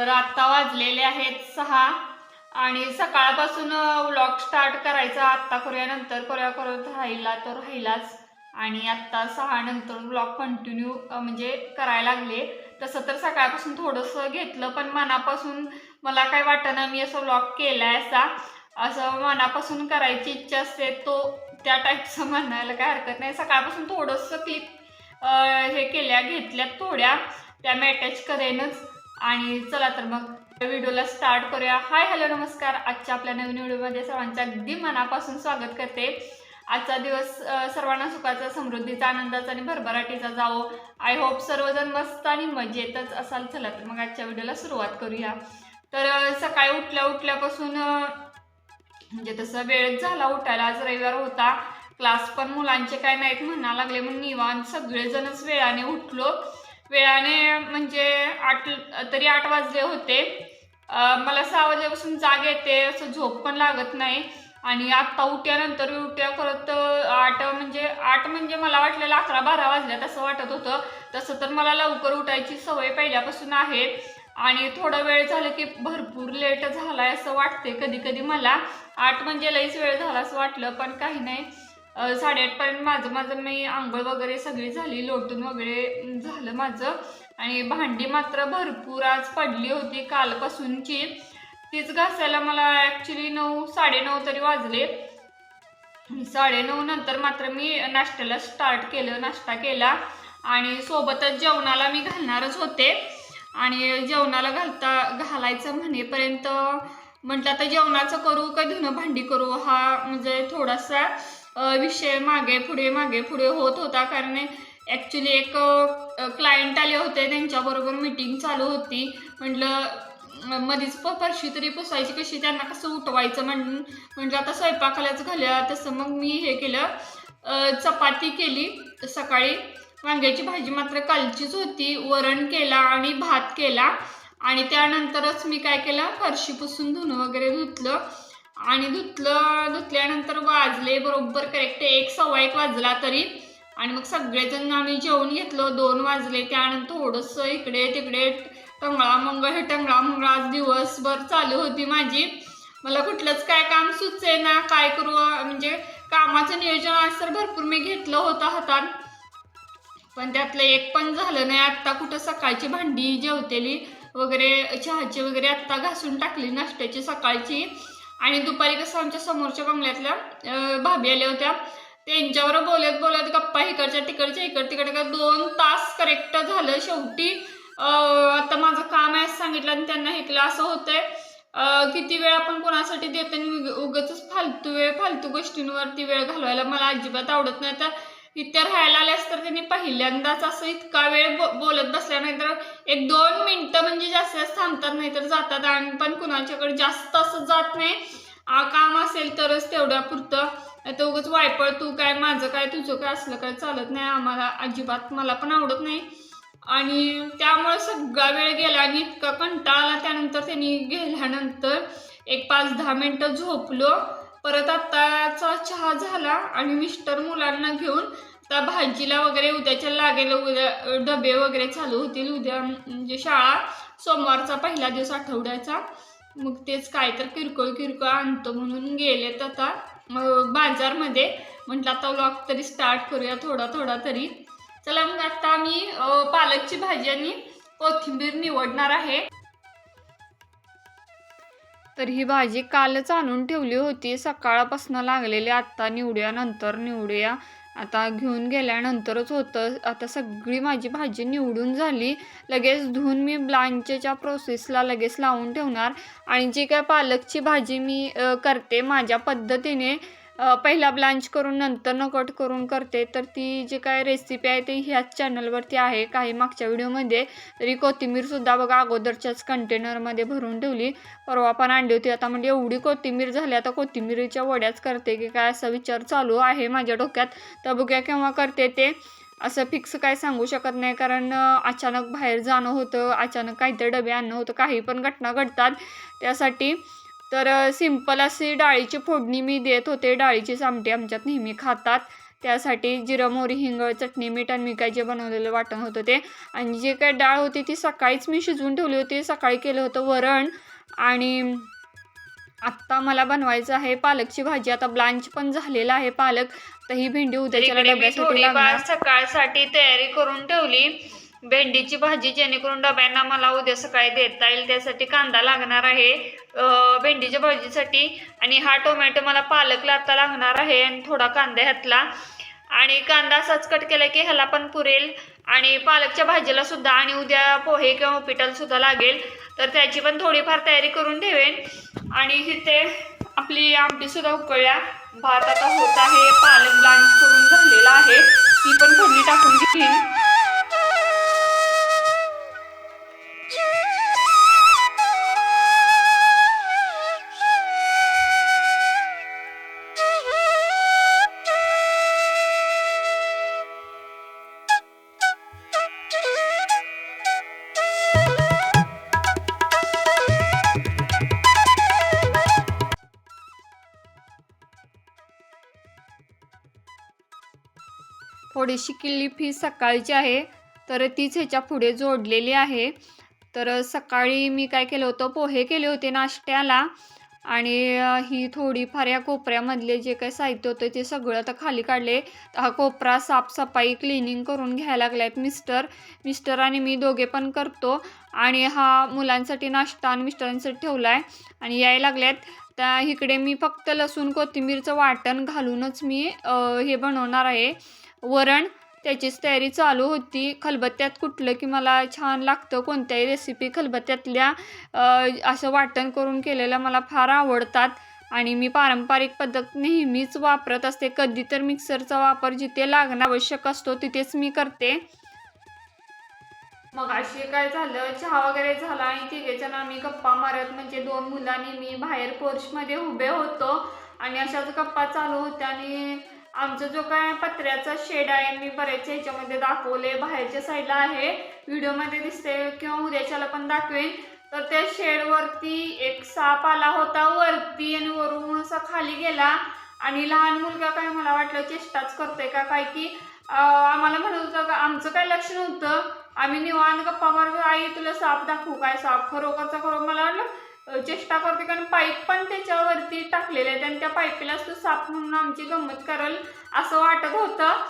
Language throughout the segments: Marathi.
तर आत्ता वाजलेले आहेत सहा. आणि सकाळपासून व्लॉग स्टार्ट करायचा. आत्ता करूया नंतर करूया. करत राहिला तर राहिलाच. आणि आत्ता सहा नंतर व्लॉग कंटिन्यू म्हणजे करायला लागले. तसं तर सकाळपासून थोडंसं घेतलं पण मनापासून मला काय वाटेना मी असं व्लॉग केलाय असा. असं मनापासून करायची इच्छा असते तो त्या टाईपचं म्हणायला काय हरकत नाही. सकाळपासून थोडंसं क्लिप हे केल्या घेतल्यात थोड्या. त्या मी अटॅच करेनच. आणि चला तर मग व्हिडिओला स्टार्ट करूया. हाय हॅलो नमस्कार. आजच्या आपल्या नवीन व्हिडिओमध्ये सर्वांच्या अगदी मनापासून स्वागत करते. आजचा दिवस सर्वांना सुखाचा समृद्धीचा आनंदाचा आणि भरभराटीचा जावो. आय होप सर्वजण मस्त आणि मजेतच असाल. चला तर मग आजच्या व्हिडिओला सुरुवात करूया. तर सकाळी उठल्या उठल्यापासून म्हणजे तसं वेळच झाला उठायला. आज रविवार होता. क्लास पण मुलांचे काय नाहीत म्हणा लागले. म्हणून निवांत सगळेजणच वेळाने उठलो. वेळाने म्हणजे आठ तरी आठ वाजले होते. मला सहा वाजल्यापासून जाग येते असं झोप पण लागत नाही. आणि आत्ता उठ्यानंतर उठ्या करत आठ म्हणजे आठ म्हणजे मला वाटलेलं अकरा बारा वाजल्यात असं वाटत होतं. तसं तर मला लवकर उठायची सवय पहिल्यापासून आहे. आणि थोडा वेळ झालं की भरपूर लेट झालाय असं वाटते कधी कधी मला. आठ म्हणजे लईच वेळ झाला असं वाटलं पण काही नाही. साडेआठपर्यंत माझं माझं मी आंघोळ वगैरे सगळी झाली लोटून वगैरे झालं माझं. आणि भांडी मात्र भरपूर आज पडली होती कालपासूनची. तीच घासायला मला ॲक्च्युली नऊ साडेनऊ तरी वाजले. साडेनऊ नंतर मात्र मी नाश्त्याला स्टार्ट केलं नाश्ता केला. आणि सोबतच जेवणाला मी घालणारच होते. आणि जेवणाला घालता घालायचं म्हणेपर्यंत म्हटलं आता जेवणाचं करू का धुणं भांडी करू? हा म्हणजे थोडासा विषय मागे पुढे मागे पुढे होत होता. कारण ॲक्च्युली एक क्लायंट आले होते. त्यांच्याबरोबर मीटिंग चालू होती. म्हटलं मध्येच मधीच प फरशी तरी पुसायची. कशी त्यांना कसं उठवायचं म्हणून. म्हटलं आता स्वयंपाकालाच घाल्या. तसं मग मी हे केलं. चपाती केली सकाळी. वांग्याची भाजी मात्र कालचीच होती. वरण केला आणि भात केला. आणि त्यानंतरच मी काय केलं? फरशी पुसून धुणं वगैरे धुतलं. आणि धुतलं धुतल्यानंतर वाजले बरोबर करेक्ट एक सव्वा एक वाजला तरी. आणि मग सगळेजण आम्ही जेवून घेतलं दोन वाजले. त्यानंतर थोडंसं इकडे तिकडे टंगळा मंगळ हे टंगळा मंगळ आज दिवसभर चालू होती माझी. मला कुठलंच काय काम सुचे ना काय करू म्हणजे कामाचं नियोजन आज तर भरपूर मी घेतलं होतं हातात. पण त्यातलं एक पण झालं नाही. आत्ता कुठं सकाळची भांडी जेवतेली वगैरे चहाची वगैरे आत्ता घासून टाकली नाश्त्याची सकाळची. आणि दुपारी कसं आमच्या समोरच्या बंगल्यातल्या भाभी आल्या होत्या. त्यांच्यावर बोलत बोलत गप्पा इकडच्या तिकडच्या इकड तिकडे का दोन तास करेक्ट झालं शेवटी. आता माझं काम आहे सांगितलं आणि त्यांना ऐकलं. असं होतंय किती वेळ आपण कोणासाठी देतो आणि उगच फालतू वेळ फालतू गोष्टींवरती वेळ घालवायला मला अजिबात आवडत नाही. तर इथे राहायला आल्यास तर त्यांनी पहिल्यांदाच असं इतका वेळ बो- बोलत बसल्या नाही तर एक दोन मिनिटं म्हणजे जास्त जास्त थांबतात नाही तर जातात आणि पण कुणाच्याकडे जास्त असं जात नाही. आ, काम असेल तरच तेवढ्या पुरतं. तर उगच वायपळ तू काय माझं काय तुझं काय असलं काय चालत नाही आम्हाला अजिबात मला पण आवडत नाही. आणि त्यामुळे सगळा वेळ गेला आणि इतका कंटाळा आला. त्यानंतर त्यांनी गेल्यानंतर एक पाच दहा मिनटं झोपलो. परत आत्ताचा चहा झाला आणि मिस्टर मुलांना घेऊन त्या भाजीला वगैरे उद्याच्या लागेल उद्या डबे वगैरे चालू होतील. उद्या म्हणजे शाळा सोमवारचा पहिला दिवस आठवड्याचा. मग तेच काय तर किरकोळ किरकोळ आणतो म्हणून गेलेत आता. बाजारमध्ये म्हटलं आता व्लॉग तरी स्टार्ट करूया थोडा थोडा तरी. चला मग आता आम्ही पालकची भाजी आणि कोथिंबीर निवडणार आहे. तर ही भाजी कालच आणून ठेवली होती. सकाळपासून लागलेली आत्ता निवडूया नंतर निवडूया. आता घेऊन गेल्यानंतरच होतं. आता सगळी माझी भाजी निवडून झाली. लगेच धुवून मी ब्लांचेच्या प्रोसेसला लगेच लावून ठेवणार. आणि जी काय पालकची भाजी मी करते माझ्या पद्धतीने पहिला ब्लांच करून नंतर नकट कट करून करते. तर ती जी काय रेसिपी आहे ती ह्याच चॅनलवरती आहे. काही मागच्या व्हिडिओमध्ये तरी कोथिंबीरसुद्धा बघा अगोदरच्याच कंटेनरमध्ये भरून ठेवली. परवा पण आणली होती. आता म्हणजे एवढी कोथिंबीर झाली आता कोथिंबीरीच्या वड्याच करते की काय असा विचार चालू आहे माझ्या डोक्यात. तर बघूया केव्हा करते ते. असं फिक्स काय सांगू शकत नाही. कारण अचानक बाहेर जाणं होतं. अचानक काहीतरी डबे आणणं होतं. काही पण घटना घडतात. त्यासाठी तर सिंपल अशी डाळीची फोडणी मी देत होते. डाळीची आमटी आमच्यात नेहमी खातात. त्यासाठी जिरं मोहरी हिंग चटणी मीठ आणि मी काय जे बनवलेलं वाटण होतं ते. आणि जे काय डाळ होती ती सकाळीच मी शिजवून ठेवली होती. सकाळी केलं होतं वरण. आणि आत्ता मला बनवायचं आहे पालकची भाजी. आता ब्लांच पण झालेला आहे पालक. तर ही भेंडी उद्याच्या डब्यासाठी सकाळसाठी तयारी करून ठेवली. भेंडीची भाजी जेणेकरून डब्यांना मला उद्या सकाळी देता येईल त्यासाठी कांदा लागणार आहे. भेंडीच्या भाजीसाठी आणि हा टोमॅटो मला पालकला आता लागणार आहे आणि थोडा कांदा ह्यातला. आणि कांदा असाच कट केला की ह्याला पण पुरेल. आणि पालकच्या भाजीला सुद्धा आणि उद्या पोहे किंवा पिठल सुद्धा लागेल. तर त्याची पण थोडीफार तयारी करून ठेवेन. आणि इथे आपली आमटी सुद्धा उकळल्या. भात आता होत आहे पालक ब्लांच करून झालेला आहे. ती पण फोडणी टाकून घेईन. थोडीशी किल्ली फी सकाळची आहे तर तीच ह्याच्या पुढे जोडलेली आहे. तर सकाळी मी काय केलं होतं पोहे केले होते नाश्त्याला आणि ही थोडीफार या कोपऱ्यामधले जे काही साहित्य होतं ते सगळं आता खाली काढले. हा कोपरा साफसफाई क्लिनिंग करून घ्यायला लागल्यात मिस्टर. मिस्टर आणि मी दोघे पण करतो आणि हा मुलांसाठी नाश्ता आणि मिस्टरांसाठी ठेवला आहे आणि यायला लागल्यात. त्या इकडे मी फक्त लसूण कोथिंबीरचं वाटण घालूनच मी हे बनवणार आहे. वरण त्याचीच तयारी चालू होती. खलबत्त्यात कुठलं की मला छान लागतं कोणत्याही रेसिपी खलबत्त्यातल्या असं वाटण करून केलेल्या मला फार आवडतात. आणि मी पारंपरिक पद्धत नेहमीच वापरत असते. कधी तर मिक्सरचा वापर जिथे लागणं आवश्यक असतो तिथेच मी करते. मग अशी काय झालं? चहा वगैरे झाला आणि तिघेजण आम्ही गप्पा मारत म्हणजे दोन मुलांनी मी बाहेर पोर्चमध्ये उभे होतो. आणि अशाच गप्पा चालू होत्या आणि आमचा जो काय पत्र्याचा शेड आहे मी बरेच ह्याच्यामध्ये दाखवले. बाहेरच्या साईडला आहे. व्हिडिओमध्ये दिसते किंवा उद्याच्याला पण दाखवेन. तर त्या शेडवरती एक साप आला होता वरती आणि वरून असा खाली गेला. आणि लहान मुलगा काय मला वाटलं चेष्टाच करतोय का काय की आम्हाला म्हणत होतं का आमचं काय लक्ष नव्हतं. आम्ही निवान गप्पा मारतो आई तुला साप दाखवू काय साप? खरोखरचा खरो मला वाटलं चेष्टा करते कारण पाईप पण त्याच्यावरती टाकलेले आहेत आणि त्या पाईपीलाच तू साप म्हणून आमची गंमत करल असं वाटत होतं.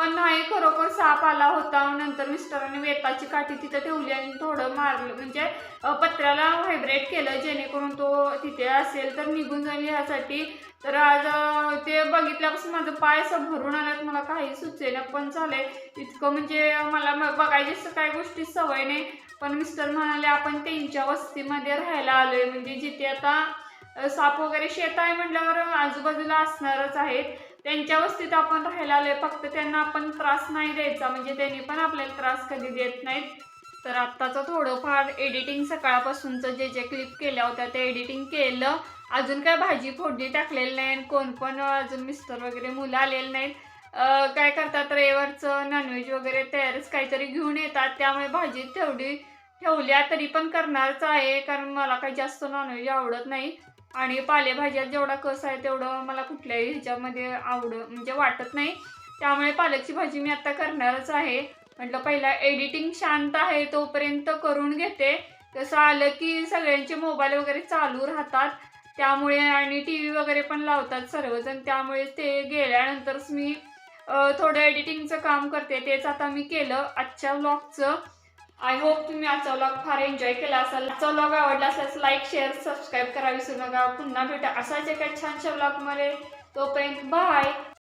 पण नाही खरोखर साप आला होता. नंतर मिस्टरांनी वेताची काठी तिथं ठेवली आणि थोडं मारलं. म्हणजे पत्र्याला व्हायब्रेट केलं जेणेकरून तो तिथे असेल तर निघून जाईल ह्यासाठी. तर आज ते बघितल्यापासून माझं पाय असं भरून आल्यात मला काही सुचेना पण झालंय. इतकं म्हणजे मला बघायची असं काही गोष्टी सवय नाही. पण मिस्टर म्हणाले आपण त्यांच्या वस्तीमध्ये राहायला आलोय. म्हणजे जिथे आता साप वगैरे शेत आहे म्हटल्यावर आजूबाजूला असणारच आहेत. त्यांच्या वस्तीत आपण राहायला आलोय. फक्त त्यांना आपण त्रास नाही द्यायचा. म्हणजे त्यांनी पण आपल्याला त्रास कधी देत नाहीत. तर आत्ताचं थोडंफार एडिटिंग सकाळपासूनचं जे जे क्लिप केल्या होत्या ते एडिटिंग केलं. अजून काय भाजी फोडणी टाकलेली नाही आणि कोण पण अजून मिस्टर वगैरे मुलं आलेले नाहीत. काय करतात रविवारचं नॉनव्हेज वगैरे तयारच काहीतरी घेऊन येतात. त्यामुळे भाजी तेवढी ठेवल्या तरी पण करणारच आहे. कारण मला काही जास्त नॉनव्हेज आवडत नाही. आणि पालेभाज्यात जेवढा कस आहे तेवढं मला कुठल्याही ह्याच्यामध्ये आवड म्हणजे वाटत नाही. त्यामुळे पालकची भाजी मी आता करणारच आहे. म्हटलं पहिला एडिटिंग शांत आहे तोपर्यंत करून घेते. तसं आलं की सगळ्यांचे मोबाईल वगैरे चालू राहतात. त्यामुळे आणि टी व्ही वगैरे पण लावतात सर्वजण. त्यामुळे ते गेल्यानंतरच मी थोडं एडिटिंगचं काम करते. तेच आता मी केलं आजच्या व्लॉगचं आय होप तुम्ही आजचा व्लॉग फार एन्जॉय केला असाल. आजचा व्लॉग आवडला असल्यास लाईक शेअर सबस्क्राईब करा विसरू नका. पुन्हा भेटा असाच एका छानशा व्लॉगमध्ये तोपर्यंत बाय